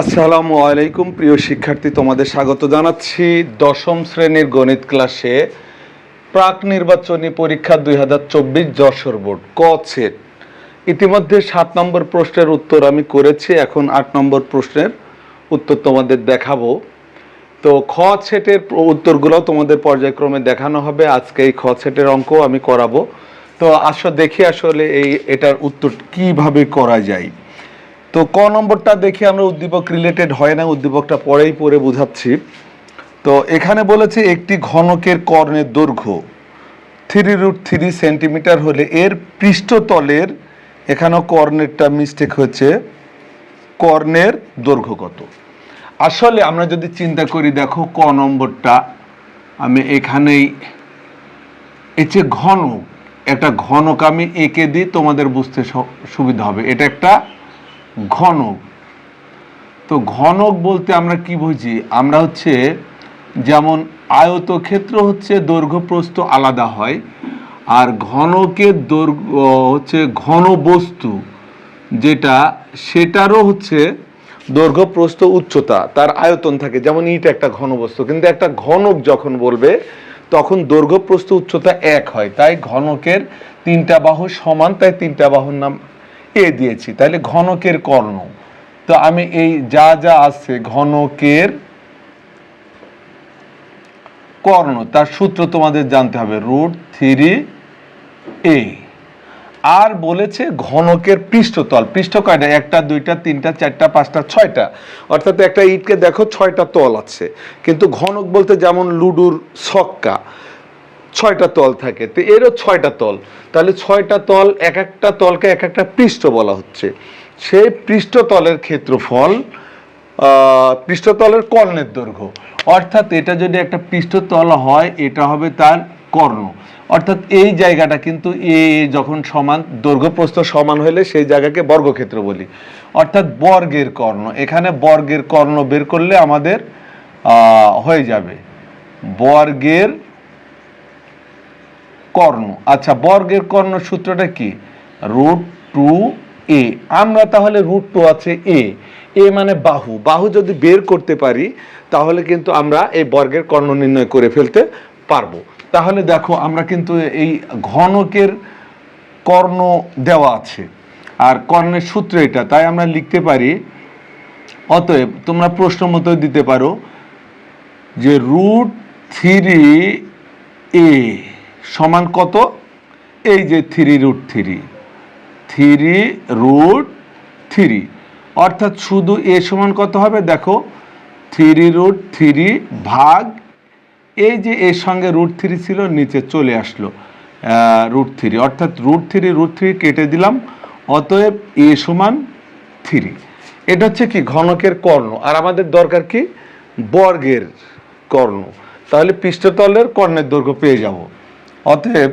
আসসালামু আলাইকুম, প্রিয় শিক্ষার্থী, তোমাদের স্বাগত জানাচ্ছি দশম শ্রেণির গণিত ক্লাসে প্রাক নির্বাচনী পরীক্ষা দুই হাজার চব্বিশ যশোর বোর্ড, ক সেট। ইতিমধ্যে সাত নম্বর প্রশ্নের উত্তর আমি করেছি, এখন আট নম্বর প্রশ্নের উত্তর তোমাদের দেখাবো। তো খ সেটের উত্তরগুলো তোমাদের পর্যায়ক্রমে দেখানো হবে, আজকে এই খ সেটের অঙ্ক আমি করাবো। তো আসো দেখি আসলে এই, এটার উত্তর কীভাবে করা যায়। তো ক নম্বরটা দেখি আমরা উদ্দীপক রিলেটেড হয় না, উদ্দীপকটা পরেই পরে বুঝাচ্ছি। তো এখানে বলেছে একটি ঘনকের কর্ণের দৈর্ঘ্য থ্রি রুট থ্রি সেন্টিমিটার হলে এর পৃষ্ঠতলের এখানেও কর্ণেরটা মিস্টেক হচ্ছে কর্ণের দৈর্ঘ্য কত? আসলে আমরা যদি চিন্তা করি, দেখো ক নম্বরটা, আমি এখানেই, এই যে ঘনক, একটা ঘনক আমি এঁকে দিই, তোমাদের বুঝতে সুবিধা হবে। এটা একটা ঘনক। তো ঘনক বলতে আমরা কি বুঝি? আমরা হচ্ছে যেমন আয়তক্ষেত্র হচ্ছে দৈর্ঘ্য প্রস্থ আলাদা হয়, আর ঘনকের দৈর্ঘ্য হচ্ছে ঘন বস্তু যেটা, সেটারও হচ্ছে দৈর্ঘ্য প্রস্থ উচ্চতা, তার আয়তন থাকে। যেমন ইট একটা ঘন বস্তু, কিন্তু একটা ঘনক যখন বলবে, তখন দৈর্ঘ্য প্রস্থ উচ্চতা এক হয়। তাই ঘনকের তিনটা বাহু সমান, তাই তিনটা বাহুর নাম এ দিয়েছি, তাহলে ঘনকের কর্ণ। তো আমি এই যা যা আছে ঘনকের কর্ণ, তার সূত্র তোমাদের জানতে হবে রুট থ্রি এ আর বলেছে ঘনকের পৃষ্ঠতল, পৃষ্ঠ কয়টা? একটা, দুইটা, তিনটা, চারটা, পাঁচটা, ছয়টা। অর্থাৎ একটা ইটকে দেখো ছয়টা তল আছে। কিন্তু ঘনক বলতে যেমন লুডুর ছক্কা ছয়টা তল থাকে। তো এরও ছয়টা তল। তাহলে ছয়টা তল, এক একটা তলকে এক একটা পৃষ্ঠ বলা হচ্ছে। সেই পৃষ্ঠতলের ক্ষেত্রফল পৃষ্ঠতলের কর্ণের দৈর্ঘ্য। অর্থাৎ এটা যদি একটা পৃষ্ঠতল হয়, এটা হবে তার কর্ণ। অর্থাৎ এই জায়গাটা কিন্তু এ যখন সমান দৈর্ঘ্য প্রস্থ সমান হলে সেই জায়গাকে বর্গক্ষেত্র বলি। অর্থাৎ বর্গের কর্ণ। এখানে বর্গের কর্ণ বের করলে আমাদের হয়ে যাবে। বর্গের কর্ণ। আচ্ছা বর্গের কর্ণ সূত্রটা কি? রুট টু এ আমরা তাহলে রুট টু আছে এ এ মানে বাহু। বাহু যদি বের করতে পারি, তাহলে কিন্তু আমরা এই বর্গের কর্ণ নির্ণয় করে ফেলতে পারব। তাহলে দেখো, আমরা কিন্তু এই ঘনকের কর্ণ দেওয়া আছে। আর কর্ণের সূত্র এটা। তাই আমরা লিখতে পারি, অতএব তোমরা প্রশ্ন মতো দিতে পারো যে রুট থ্রি এ সমান কত? এই যে three root three three root three অর্থাৎ শুধু এ সমান কত হবে? দেখো থ্রি রুট থ্রি ভাগ, এই যে এর সঙ্গে রুট থ্রি ছিল, নিচে চলে আসলো রুট থ্রি অর্থাৎ রুট থ্রি রুট থ্রি কেটে দিলাম, অতএব এ সমান থ্রি এটা হচ্ছে কি? ঘনকের কর্ণ। আর আমাদের দরকার কি? বর্গের কর্ণ। তাহলে পৃষ্ঠতলের কর্ণের দৈর্ঘ্য পেয়ে যাব। অতএব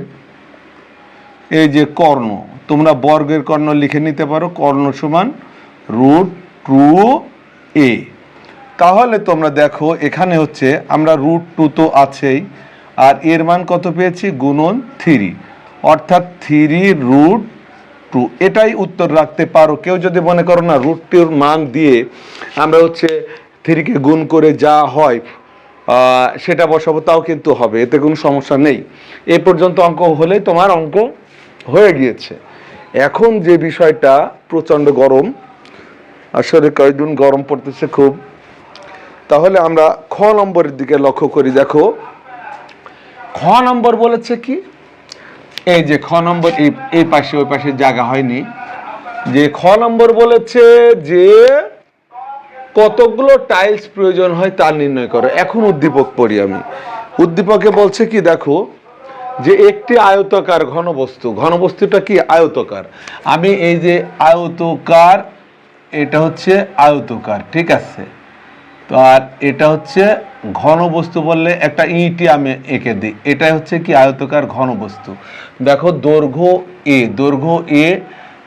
এই যে কর্ণ, তোমরা বর্গের কর্ণ লিখে নিতে পারো, কর্ণ সমান রুট টু এ। তাহলে তোমরা দেখো, এখানে হচ্ছে আমরা রুট টু তো আছেই, আর এর মান কত পেয়েছি? গুণন থ্রি। অর্থাৎ থ্রি রুট টু। এটাই উত্তর রাখতে পারো। কেউ যদি মনে করো না, রুট টুর মান দিয়ে আমরা হচ্ছে থ্রিকে গুণ করে যা হয় সেটা বসাবো, তাও কিন্তু হবে, এতে কোনো সমস্যা নেই। এ পর্যন্ত অঙ্ক হলেই তোমার অঙ্ক হয়ে গিয়েছে। এখন যে বিষয়টা, প্রচণ্ড গরম, আসলে কয়েকদিন গরম পড়তেছে খুব। তাহলে আমরা খ নম্বরের দিকে লক্ষ্য করি, দেখো। খ নম্বর বলেছে কি? এই যে খ নম্বর এই পাশে, ওই পাশে জায়গা হয়নি। যে খ নম্বর বলেছে যে কতগুলো টাইলস প্রয়োজন হয় তা নির্ণয় করো। এখন উদ্দীপক পড়ি আমি। উদ্দীপকে বলছে কি, দেখো, যে একটি আয়তকার ঘনবস্তু, ঘনবস্তুটা কি? আয়তকার। আমি এই যে আয়তকার, এটা হচ্ছে আয়তকার, ঠিক আছে? তো আর এটা হচ্ছে ঘনবস্তু বললে একটা ইটি আমি এঁকে দিই। এটাই হচ্ছে কি? আয়তকার ঘনবস্তু। দেখো, দৈর্ঘ্য এ দৈর্ঘ্য এ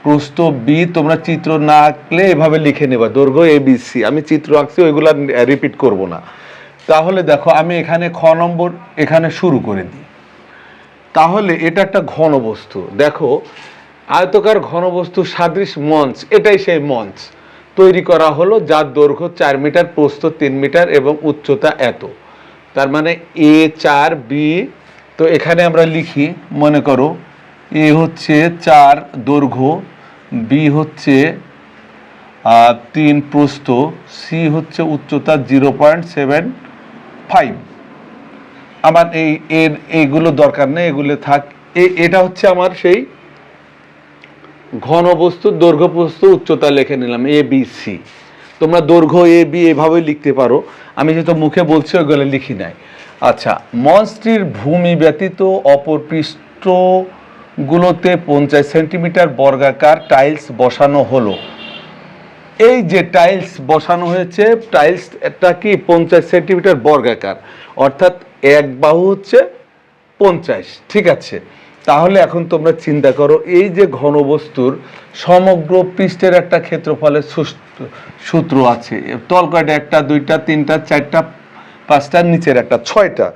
প্রস্থ বি তোমরা চিত্র না আঁকলে এভাবে লিখে নেবা। দৈর্ঘ্য এ বি সি আমি চিত্র আঁকছি, ওইগুলো রিপিট করব না। তাহলে দেখো, আমি এখানে খ নম্বর এখানে শুরু করে দিই। তাহলে এটা একটা ঘনবস্তু। দেখো, আয়তকার ঘনবস্তু সাদৃশ মঞ্চ, এটাই সেই মঞ্চ। তৈরি করা হলো যার দৈর্ঘ্য চার মিটার, প্রস্থ তিন মিটার এবং উচ্চতা এত। তার মানে এ চার বি তো এখানে আমরা লিখি, মনে করো এ হচ্ছে চার দৈর্ঘ্য বি হচ্ছে তিন প্রস্থ সি হচ্ছে উচ্চতা জিরো পয়েন্ট সেভেন ফাইভ আমার এই এর এইগুলো দরকার নেই, এগুলো থাক। এটা হচ্ছে আমার সেই ঘনবস্তু দৈর্ঘ্য প্রস্থ উচ্চতা লিখে নিলাম এ বি সি তোমরা দৈর্ঘ্য এ বি এভাবে লিখতে পারো। আমি যেহেতু মুখে বলছি, ওইগুলো লিখি নাই। আচ্ছা মঞ্চটির ভূমি ব্যতীত অপর পৃষ্ঠগুলোতে পঞ্চাশ সেন্টিমিটার বর্গাকার টাইলস বসানো হলো। এই যে টাইলস বসানো হয়েছে, টাইলস একটা কি পঞ্চাশ সেন্টিমিটার বর্গাকার? অর্থাৎ এক বাহু হচ্ছে পঞ্চাশ, ঠিক আছে? তাহলে এখন তোমরা চিন্তা করো, এই যে ঘনবস্তুর সমগ্র পৃষ্ঠের একটা ক্ষেত্রফলের সূত্র আছে। তলকাটে একটা, দুইটা, তিনটা, চারটা, পাঁচটা, নিচের একটা, ছয়টা।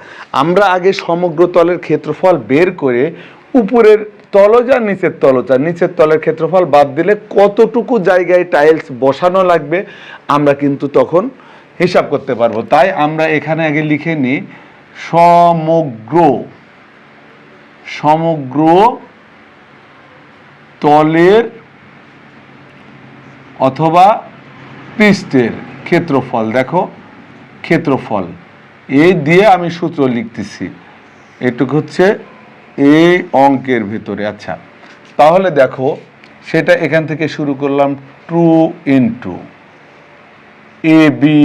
আমরা আগে সমগ্র তলের ক্ষেত্রফল বের করে উপরের তলজা নিচের তলজা। নিচের তলের ক্ষেত্রফল বাদ দিলে কতটুকু জায়গায় টাইলস বসানো লাগবে, আমরা কিন্তু তখন হিসাব করতে পারব। তাই আমরা এখানে আগে লিখে নিই, সমগ্র সমগ্র তলের অথবা পৃষ্ঠের ক্ষেত্রফল। দেখো, ক্ষেত্রফল। এই দিয়ে আমি সূত্র লিখতেছি। এটুকু হচ্ছে এই অঙ্কের ভিতরে আচ্ছা। তাহলে দেখো, সেটা এখান থেকে শুরু করলাম two into A B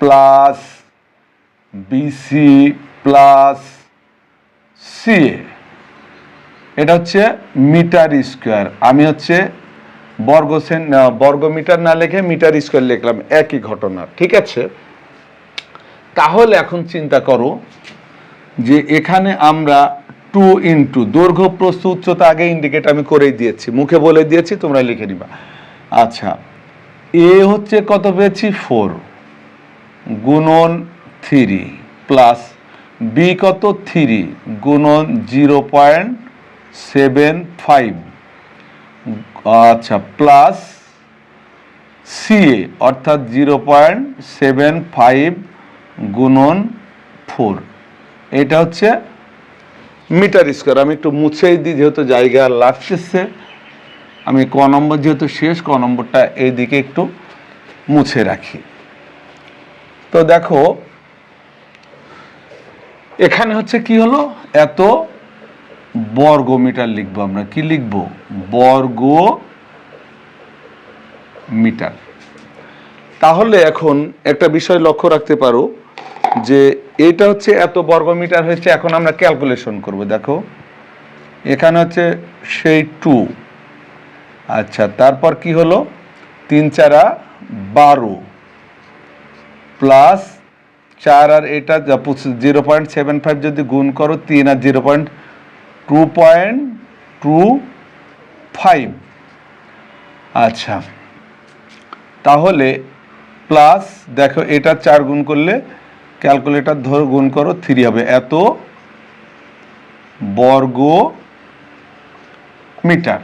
plus BC plus C এটা হচ্ছে মিটার স্কোয়ার। আমি হচ্ছে বর্গ সেন বর্গ মিটার না লিখে মিটার স্কোয়ার লিখলাম, একই ঘটনা, ঠিক আছে? তাহলে এখন চিন্তা করো যে এখানে আমরা টু ইন্টু। দৈর্ঘ্য, প্রস্থ, উচ্চতা আগে ইন্ডিকেট আমি করেই দিয়েছি। মুখে বলে দিয়েছি, তোমরা লিখে নিবা। আচ্ছা এ হচ্ছে কত পেয়েছি? ফোর গুণন থ্রি প্লাস বি কত? থ্রি গুণন জিরো পয়েন্ট সেভেন ফাইভ। আচ্ছা প্লাস সিএ অর্থাৎ জিরো পয়েন্ট সেভেন ফাইভ গুণন ফোর। এটা হচ্ছে মিটার স্কোয়ার। আমি একটু মুছেই দিই, যেহেতু জায়গা লাগতেছে। আমি ক নম্বর, যেহেতু শেষ, ক নম্বরটা এইদিকে একটু মুছে রাখি। তো দেখো, এখানে হচ্ছে কি হলো? এত বর্গ মিটার লিখব আমরা। কি লিখব? বর্গ মিটার তাহলে এখন একটা বিষয় লক্ষ্য রাখতে পারো যে এটা হচ্ছে এত বর্গ মিটার হয়েছে, এখন আমরা ক্যালকুলেশন করব, দেখো। এখানে হচ্ছে সেই টু আচ্ছা তারপর কি হলো? তিন চারা বারো। প্লাস চার আর এটা জিরো পয়েন্ট সেভেন ফাইভ যদি গুণ করো, তিন আর zero point two point two five আচ্ছা তাহলে প্লাস দেখো, এটা চার গুণ করলে ক্যালকুলেটর ধর গুণ করো থ্রি হবে। এত বর্গ মিটার।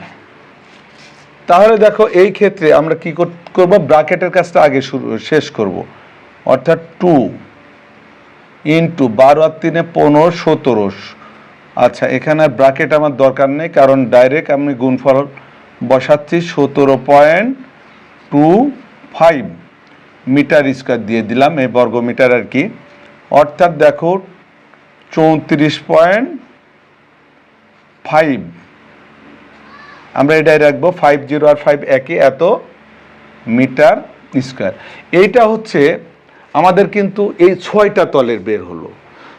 তাহলে দেখো এই ক্ষেত্রে আমরা কি কর- করব? ব্র্যাকেটের কাজটা আগে শুরু, শেষ করব। অর্থাৎ টু ইন্টু বারো আর তিনে পনেরো, সতেরো। আচ্ছা এখানে ব্র্যাকেট আমার দরকার নেই, কারণ ডাইরেক্ট আমি গুণফল বসাচ্ছি সতেরো point two five metre square দিয়ে দিলাম। এই বর্গ মিটার আর কি। অর্থাৎ দেখো চৌত্রিশ পয়েন্ট ফাইভ। আমরা এটাই রাখব ফাইভ জিরো আর ফাইভ একই এত মিটার স্কোয়ার। এইটা হচ্ছে আমাদের কিন্তু এই ছয়টা তলের বের হলো।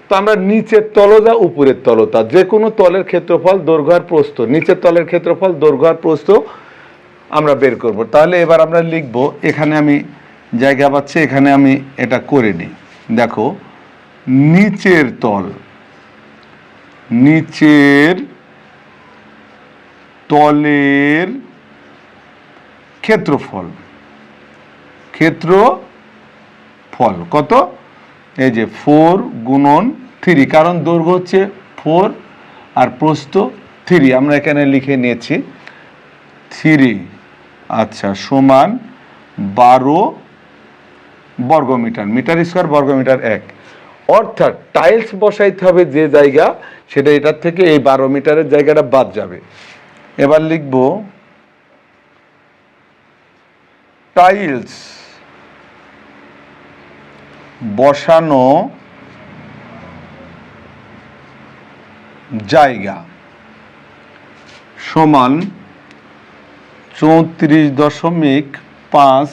তো আমরা নিচের তলজা উপরের তলতা যে কোনো তলের ক্ষেত্রফল, দৈর্ঘ্য আর প্রস্থ, নিচের তলের ক্ষেত্রফল, দৈর্ঘ্য আর প্রস্থ আমরা বের করব। তাহলে এবার আমরা লিখব, এখানে আমি জায়গা পাচ্ছি, এখানে আমি এটা করে নিই। দেখো নিচের তল। নিচের তলের ক্ষেত্রফল। ক্ষেত্রফল কত? এই যে ফোর গুণন থ্রি কারণ দৈর্ঘ্য হচ্ছে ফোর আর প্রস্থ থ্রি আমরা এখানে লিখে নিয়েছি থ্রি আচ্ছা সমান বারো বর্গমিটার, মিটার স্কোয়ার বর্গমিটার এক। অর্থাৎ টাইলস বসাইতে হবে যে জায়গা, সেটা এটার থেকে এই বারো মিটারের জায়গাটা বাদ যাবে। এবার লিখব টাইলস বসানো জায়গা সমান চৌত্রিশ দশমিক পাঁচ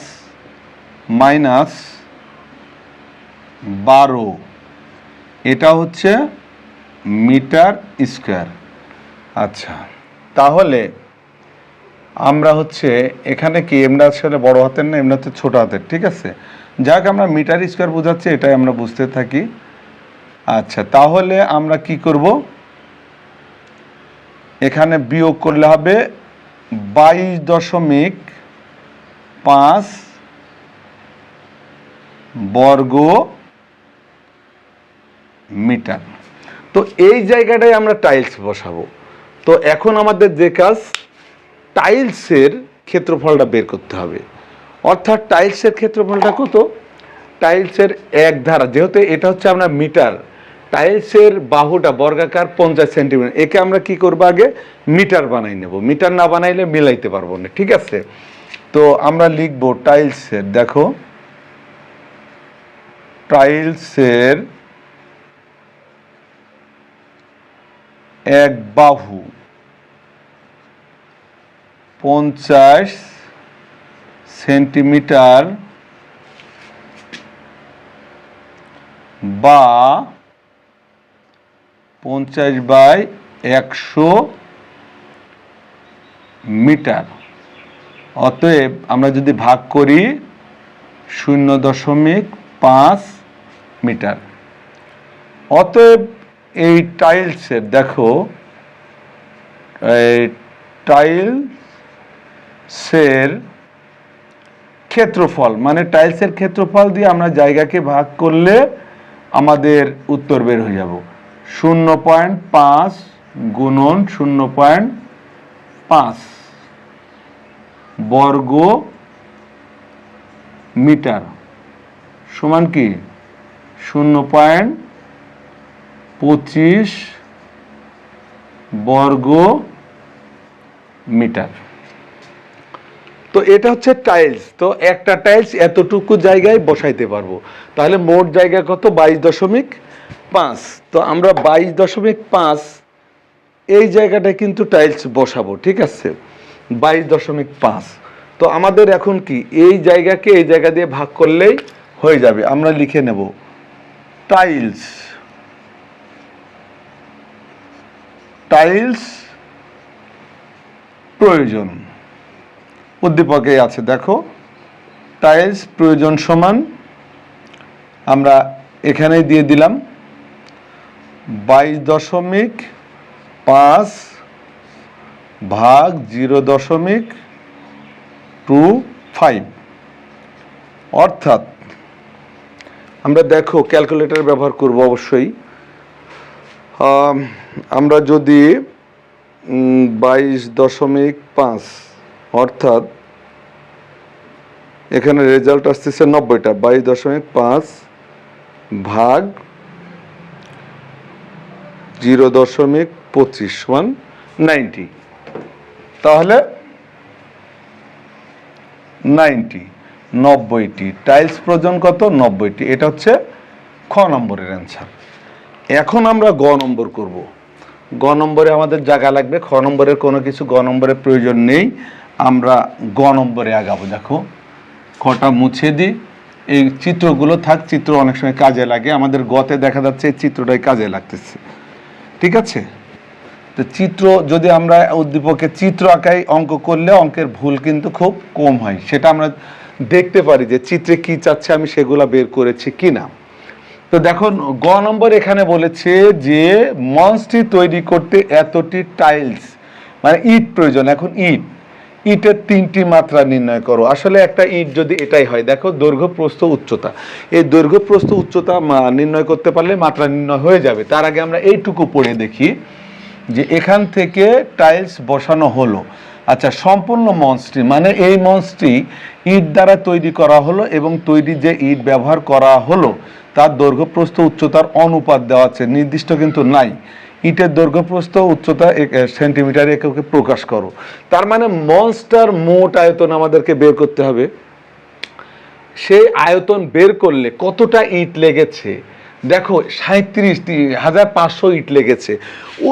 মাইনাস বারো। এটা হচ্ছে মিটার স্কোয়ার। আচ্ছা তাহলে আমরা হচ্ছে এখানে কি এমরা আসলে বড় হাতের না এমনি হচ্ছে ছোটো হাতের, ঠিক আছে? যাক, আমরা মিটার স্কোয়ার বোঝাচ্ছি, এটাই আমরা বুঝতে থাকি। আচ্ছা তাহলে আমরা কি করব? এখানে বিয়োগ করলে হবে বাইশ দশমিক পাঁচ বর্গ মিটার। তো এই জায়গাটায় আমরা টাইলস বসাবো। তো এখন আমাদের যে কাজ, টাইলসের ক্ষেত্রফলটা বের করতে হবে। অর্থাৎ টাইলসের ক্ষেত্রফলটা কত? টাইলসের এক ধারা, যেহেতু এটা হচ্ছে আমরা মিটার, টাইলসের বাহুটা বর্গাকার পঞ্চাশ সেন্টিমিটার, একে আমরা কি করব আগে? মিটার বানাই নেব। মিটার না বানাইলে মিলাইতে পারব না, ঠিক আছে? তো আমরা লিখব টাইলসের, দেখো, টাইলসের এক বাহু। পঞ্চাশ সেন্টিমিটার বা পঞ্চাশ বাই একশো মিটার। অতএব আমরা যদি ভাগ করি শূন্য দশমিক পাঁচ মিটার। অতএব এই টাইলসের দেখো, এই টাইলসের ক্ষেত্রফল মানে টাইলসের ক্ষেত্রফল দিয়ে আমরা জায়গাকে ভাগ করলে আমাদের উত্তর বের হয়ে যাব। শূন্য পয়েন্ট পাঁচ গুণন শূন্য পয়েন্ট পাঁচ বর্গ মিটার, সমান কি? শূন্য পয়েন্ট পঁচিশ বর্গ মিটার। তো এটা হচ্ছে টাইলস তো একটা টাইলস এতটুকু জায়গায় বসাইতে পারব। তাহলে মোট জায়গা কত? বাইশ দশমিক পাঁচ। তো আমরা বাইশ দশমিক পাঁচ, এই জায়গাটায় কিন্তু টাইলস বসাবো, ঠিক আছে? বাইশ দশমিক পাঁচ। তো আমাদের এখন কি? এই জায়গাকে এই জায়গা দিয়ে ভাগ করলেই হয়ে যাবে। আমরা লিখে নেব টাইলস টাইলস প্রয়োজন। উদ্দীপকে আছে, দেখো, টাইলস প্রয়োজন সমান, আমরা এখানেই দিয়ে দিলাম, বাইশ দশমিক পাঁচ ভাগ জিরো দশমিক টু ফাইভ। অর্থাৎ, আমরা দেখো, ক্যালকুলেটর ব্যবহার করব অবশ্যই। আমরা যদি বাইশ দশমিক পাঁচ, অর্থাৎ এখানে রেজাল্ট আসতেছে নব্বইটা, বাইশ দশমিক পাঁচ ভাগ জিরো দশমিক পঁচিশ ওয়ান নাইনটি তাহলে নাইনটি নব্বইটি। টাইলস প্রয়োজন কত? নব্বইটি। এটা হচ্ছে খ নম্বরের অ্যান্সার এখন আমরা গ নম্বর করব। গ নম্বরে আমাদের জায়গা লাগবে, খ নম্বরের কোনো কিছু, গ নম্বরের প্রয়োজন নেই। আমরা গ নম্বরে আগাবো, দেখো। খটা মুছে দিই। এই চিত্রগুলো থাক, চিত্র অনেক সময় কাজে লাগে। আমাদের গতে দেখা যাচ্ছে এই চিত্রটাই কাজে লাগতেছে। ঠিক আছে? তো চিত্র, যদি আমরা উদ্দীপকে চিত্র আঁকাই, অঙ্ক করলে অঙ্কের ভুল কিন্তু খুব কম হয়। সেটা আমরা দেখতে পারি যে চিত্রে কি চাচ্ছে আমি সেগুলো বের করেছি কি না তো দেখুন, গ নম্বর এখানে বলেছে যে মঞ্চটি তৈরি করতে এতটি টাইলস মানে ইট প্রয়োজন। এখন ইট, ইটের তিনটি মাত্রা নির্ণয় করো। আসলে একটা ইট যদি এটাই হয়, দেখো দৈর্ঘ্য, প্রস্থ, উচ্চতা। এই দৈর্ঘ্য, প্রস্থ, উচ্চতা নির্ণয় করতে পারলে মাত্রা নির্ণয় হয়ে যাবে। তার আগে আমরা এইটুকু পড়ে দেখি যে এখান থেকে টাইলস বসানো হলো। আচ্ছা সম্পূর্ণ মঞ্চটি মানে এই মঞ্চটি ইট দ্বারা তৈরি করা হলো এবং তৈরি যে ইট ব্যবহার করা হলো, তার দৈর্ঘ্যপ্রস্থ উচ্চতার অনুপাত দেওয়া আছে, নির্দিষ্ট কিন্তু নাই। ইটের দৈর্ঘ্যপ্রস্থ উচ্চতা সেন্টিমিটার এককে প্রকাশ করো। তার মানে মঞ্চটার মোট আয়তন আমাদেরকে বের করতে হবে। সেই আয়তন বের করলে কতটা ইট লেগেছে? দেখো সাঁত্রিশ হাজার পাঁচশো ইট লেগেছে।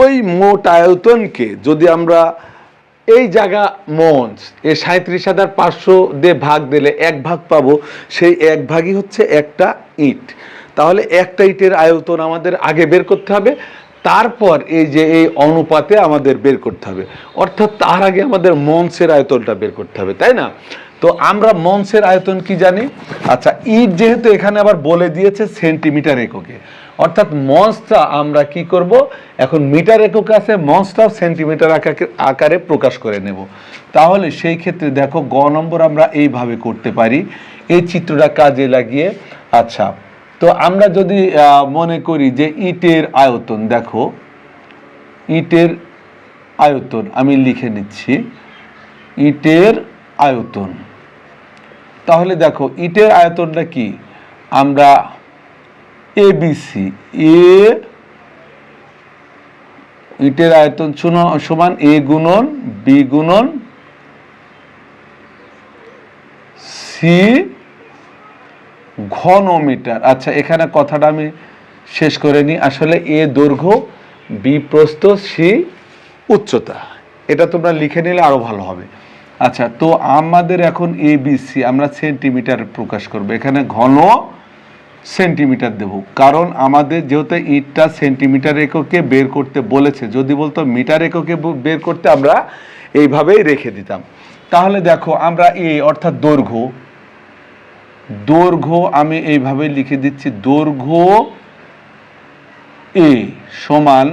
ওই মোট আয়তনকে যদি আমরা এই জায়গা মঞ্চ এই সাঁত্রিশ হাজার পাঁচশো দিয়ে ভাগ দিলে এক ভাগ পাবো। সেই এক ভাগই হচ্ছে একটা ইট। তাহলে একটা ইটের আয়তন আমাদের আগে বের করতে হবে। তারপর এই যে এই অনুপাতে আমাদের বের করতে হবে। অর্থাৎ তার আগে আমাদের মঞ্চের আয়তনটা বের করতে হবে, তাই না? তো আমরা মঞ্চের আয়তন কি জানি? আচ্ছা ইট যেহেতু এখানে আবার বলে দিয়েছে সেন্টিমিটার এককে। অর্থাৎ মঞ্চটা আমরা কি করব? এখন মিটার একক আছে মঞ্চটাও সেন্টিমিটার আকারে প্রকাশ করে নেব। তাহলে সেই ক্ষেত্রে দেখো, গ নম্বর আমরা এইভাবে করতে পারি। এই চিত্রটা কাজে লাগিয়ে। আচ্ছা তো আমরা যদি মনে করি যে ইটের আয়তন, দেখো, ইটের আয়তন, আমি লিখে নিচ্ছি, ইটের আয়তন। তাহলে দেখো, ইটের আয়তনটা কি? আমরা এ বিসি এ ইটের আয়তন সমান এ গুণন বি গুণন সি ঘনমিটার। আচ্ছা এখানে কথাটা আমি শেষ করে নিই। আসলে এ দৈর্ঘ্য বি প্রস্থ সি উচ্চতা। এটা তোমরা লিখে নিলে আরও ভালো হবে। আচ্ছা তো আমাদের এখন এ বি সি আমরা সেন্টিমিটার প্রকাশ করব। এখানে ঘন সেন্টিমিটার দেব। কারণ আমাদের যেহেতু ইটটা সেন্টিমিটার এককে বের করতে বলেছে, যদি বলতো মিটার এককে বের করতে আমরা এইভাবেই রেখে দিতাম। তাহলে দেখো, আমরা এ অর্থাৎ দৈর্ঘ্য দৈর্ঘ্য আমি এইভাবে লিখে দিচ্ছি, দৈর্ঘ্য এ সমান,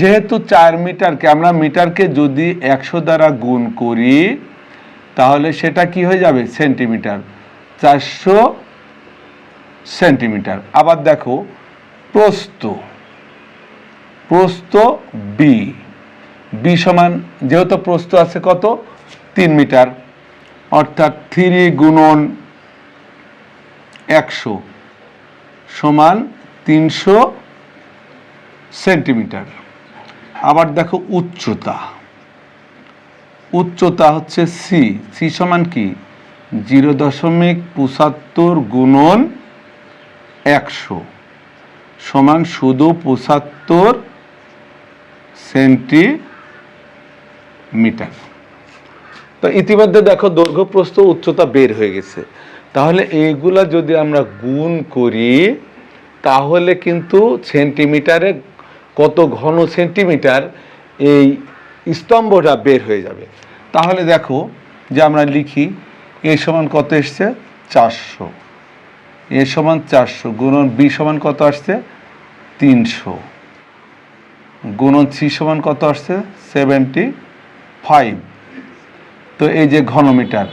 যেহেতু চার মিটারকে, আমরা মিটারকে যদি একশো দ্বারা গুণ করি, তাহলে সেটা কি হয়ে যাবে? সেন্টিমিটার। চারশো সেন্টিমিটার। আবার দেখো, প্রস্থ। প্রস্থ বি বি সমান যেহেতু প্রস্থ আছে কত? তিন মিটার। অর্থাৎ থ্রি গুণন একশো সমান তিনশো সেন্টিমিটার। আবার দেখো উচ্চতা। উচ্চতা হচ্ছে সি সি সমান কি? জিরো দশমিক পঁচাত্তর গুণন একশো সমান শুধু পঁচাত্তর সেন্টিমিটার। তো ইতিমধ্যে দেখো দৈর্ঘ্য প্রস্থ উচ্চতা বের হয়ে গেছে। তাহলে এইগুলা যদি আমরা গুণ করি, তাহলে কিন্তু সেন্টিমিটারে কত ঘন সেন্টিমিটার এই স্তম্ভটা বের হয়ে যাবে। তাহলে দেখো যে আমরা লিখি, এ সমান কত এসছে? চারশো। এ সমান চারশো, গুণন বি সমান কত আসছে? তিনশো। গুণন সি সমান কত আসছে? Seventy five. তো এই যে ঘনমিটার,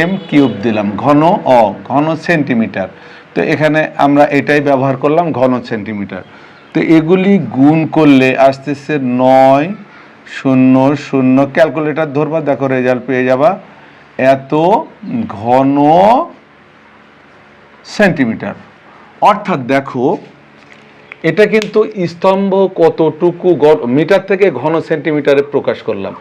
এম কিউব দিলাম, ঘন অ, ঘন সেন্টিমিটার। তো এখানে আমরা এটাই ব্যবহার করলাম, ঘন সেন্টিমিটার। তো এগুলি গুণ করলে আসতেছে নয়, শূন্য শূন্য। ক্যালকুলেটর ধরবা, দেখো রেজাল্ট পেয়ে যাবা। এত ঘন সেন্টিমিটার। অর্থাৎ দেখো, এটা কিন্তু স্তম্ভ কতটুকু মিটার থেকে ঘন সেন্টিমিটারে প্রকাশ করলাম।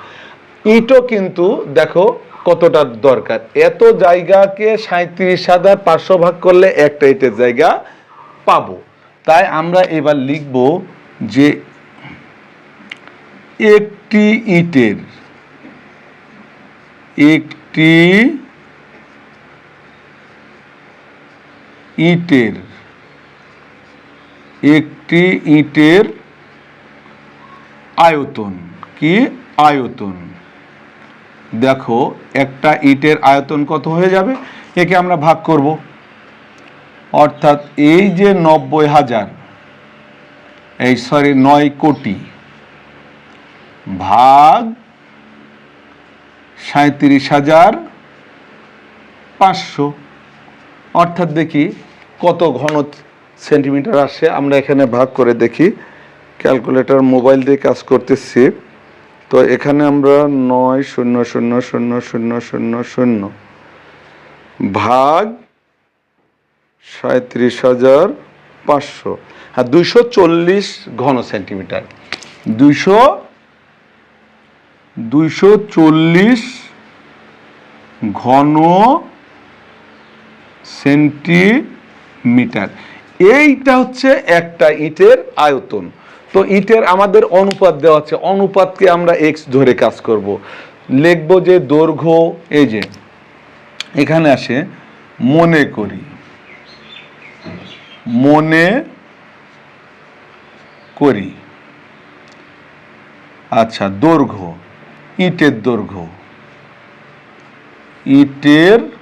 ইটও কিন্তু দেখো কতটা দরকার। এত জায়গাকে সাঁত্রিশ হাজার পাঁচশো ভাগ করলে একটা ইটের জায়গা পাবো। তাই আমরা এবার লিখব যে একটি ইটের, একটি ইটের, একটি ইটের আয়তন। কি আয়তন? দেখো, একটা ইটের আয়তন কত হয়ে যাবে? একে আমরা ভাগ করব। অর্থাৎ এই যে নব্বই হাজার, এই সরি, নয় কোটি ভাগ সাঁত্রিশ হাজার পাঁচশো। অর্থাৎ দেখি কত ঘন সেন্টিমিটার আসে, আমরা এখানে ভাগ করে দেখি। ক্যালকুলেটর মোবাইল দিয়ে কাজ করতেছি। তো এখানে আমরা নয় শূন্য শূন্য শূন্য শূন্য শূন্য শূন্য ভাগ সাঁত্রিশ হাজার পাঁচশো। হ্যাঁ দুইশো চল্লিশ ঘন সেন্টিমিটার। দুইশো দুইশো চল্লিশ ঘন সেন্টিমিটার এইটা হচ্ছে একটা ইটের আয়তন। তো ইটের আমাদের অনুপাত দেওয়া আছে। অনুপাতকে আমরা এক্স ধরে কাজ করব। লিখব যে দৈর্ঘ্য, এই যে, এখানে আসে, মনে করি। মনে করি। আচ্ছা দৈর্ঘ্য, ইটের দৈর্ঘ্য। ইটের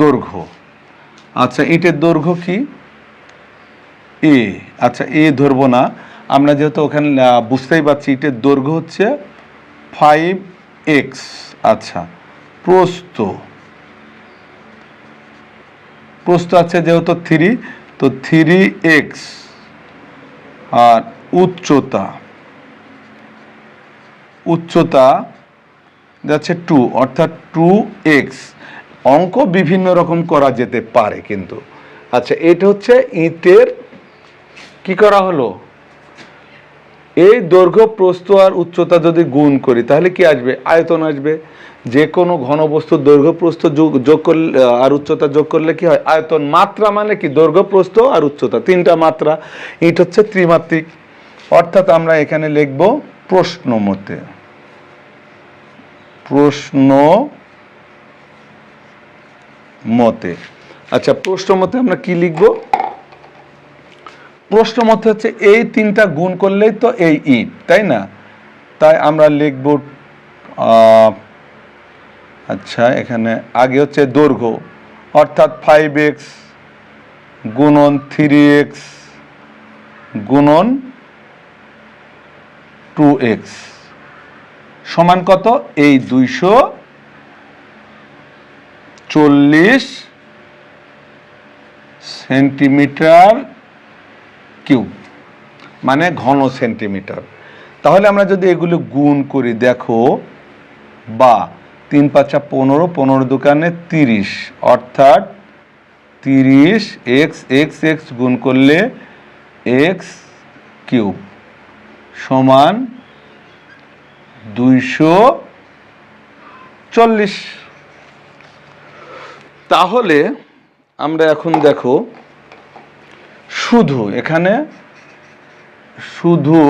দৈর্ঘ্য। আচ্ছা ইটের দৈর্ঘ্য কি? এ আচ্ছা এ ধরবো না। আমরা যেহেতু ওখানে বুঝতেই পারছি ইটের দৈর্ঘ্য হচ্ছে ফাইভ এক্স আচ্ছা প্রস্ত প্রস্থ আছে যেহেতু থ্রি তো থ্রি এক্স আর উচ্চতা। উচ্চতা যাচ্ছে টু অর্থাৎ টু এক্স অঙ্ক বিভিন্ন রকম করা যেতে পারে কিন্তু। আচ্ছা এটা হচ্ছে ইটের কি করা হলো? এই দৈর্ঘ্য, প্রস্থ আর উচ্চতা যদি গুণ করি, তাহলে কি আসবে? আয়তন আসবে। যে কোনো ঘনবস্তুর দৈর্ঘ্য, প্রস্থ যোগ করলে, আর উচ্চতা যোগ করলে কি হয়? আয়তন মাত্রা মানে কি? দৈর্ঘ্য, প্রস্থ আর উচ্চতা, তিনটা মাত্রা। ইট হচ্ছে ত্রিমাত্রিক। অর্থাৎ আমরা এখানে লিখব প্রশ্ন মতে। প্রশ্ন মতে। আচ্ছা প্রশ্ন মতে আমরা কি লিখব? প্রশ্ন মতে হচ্ছে এই তিনটা গুণ করলেই তো এই ইট, তাই না? তাই আমরা লিখব আচ্ছা এখানে আগে হচ্ছে দৈর্ঘ্য, অর্থাৎ ফাইভ এক্স গুণন থ্রি এক্স গুণন টু এক্স সমান কত? এই দুইশো চল্লিশ সেন্টিমিটার কিউব মানে ঘন সেন্টিমিটার। তাহলে আমরা যদি এগুলো গুণ করি, দেখো, বা তিন পাঁচা পনেরো পনেরো দোকানে তিরিশ, অর্থাৎ তিরিশ এক্স এক্স এক্স গুণ করলে এক্স কিউব সমান দুইশো চল্লিশ। তাহলে আমরা এখন দেখো শুধু এখানে শুধু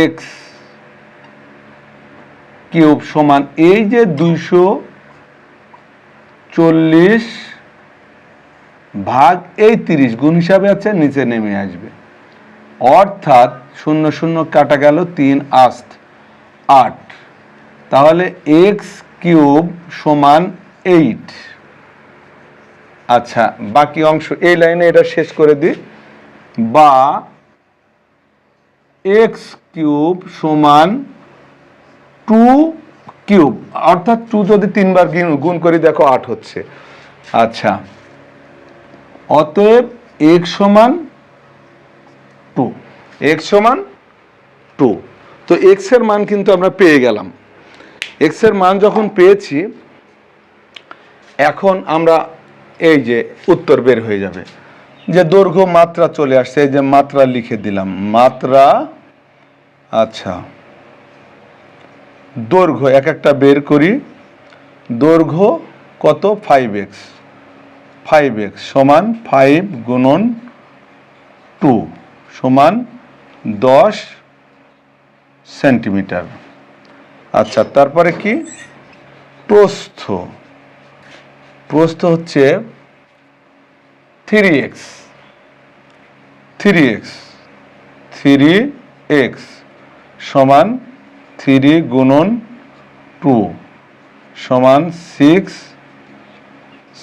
এক্স কিউব সমান এই যে দুইশো চল্লিশ ভাগ এই তিরিশ গুণ হিসাবে আছে, নিচে নেমে আসবে। অর্থাৎ শূন্য শূন্য কাটা গেল তিন আস্ত আট। তাহলে এক্স কিউব সমান এইট আচ্ছা বাকি অংশ এই লাইনে এটা শেষ করে দিই। বা এক্স কিউব সমান টু কিউব অর্থাৎ টু যদি তিনবার গুণ- করি, দেখো আট হচ্ছে। আচ্ছা অতএব এক্স সমান টু এক্স সমান টু তো এক্সের মান কিন্তু আমরা পেয়ে গেলাম। এক্সের মান যখন পেয়েছি এখন আমরা এই যে উত্তর বের হয়ে যাবে। যে দৈর্ঘ্য মাত্রা চলে আসছে, এই যে মাত্রা লিখে দিলাম। মাত্রা আচ্ছা। দৈর্ঘ্য, এক একটা বের করি। দৈর্ঘ্য কত? ফাইভ এক্স ফাইভ এক্স সমান ফাইভ গুণন টু সমান দশ সেন্টিমিটার। আচ্ছা তারপরে কি? প্রস্থ। প্রস্থ হচ্ছে three x three x three x সমান থ্রি গুণন টু সমান সিক্স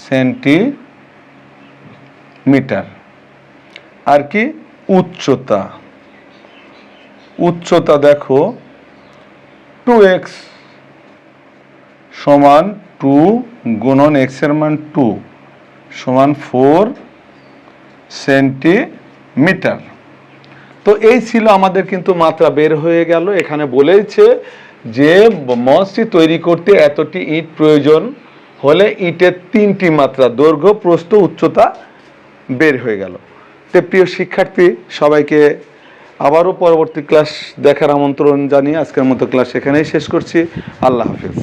সেন্টিমিটার আর কি? উচ্চতা। উচ্চতা দেখো টু এক্স সমান টু গুণন এক্সের মান টু সমান ফোর মিটার তো এই ছিল আমাদের কিন্তু মাত্রা বের হয়ে গেল। এখানে বলেছে যে মঞ্চটি তৈরি করতে এতটি ইট প্রয়োজন হলে ইটের তিনটি মাত্রা, দৈর্ঘ্য, প্রস্থ, উচ্চতা বের হয়ে গেল। তো প্রিয় শিক্ষার্থী, সবাইকে আবারও পরবর্তী ক্লাস দেখার আমন্ত্রণ জানিয়ে আজকের মতো ক্লাস এখানেই শেষ করছি। আল্লাহ হাফিজ।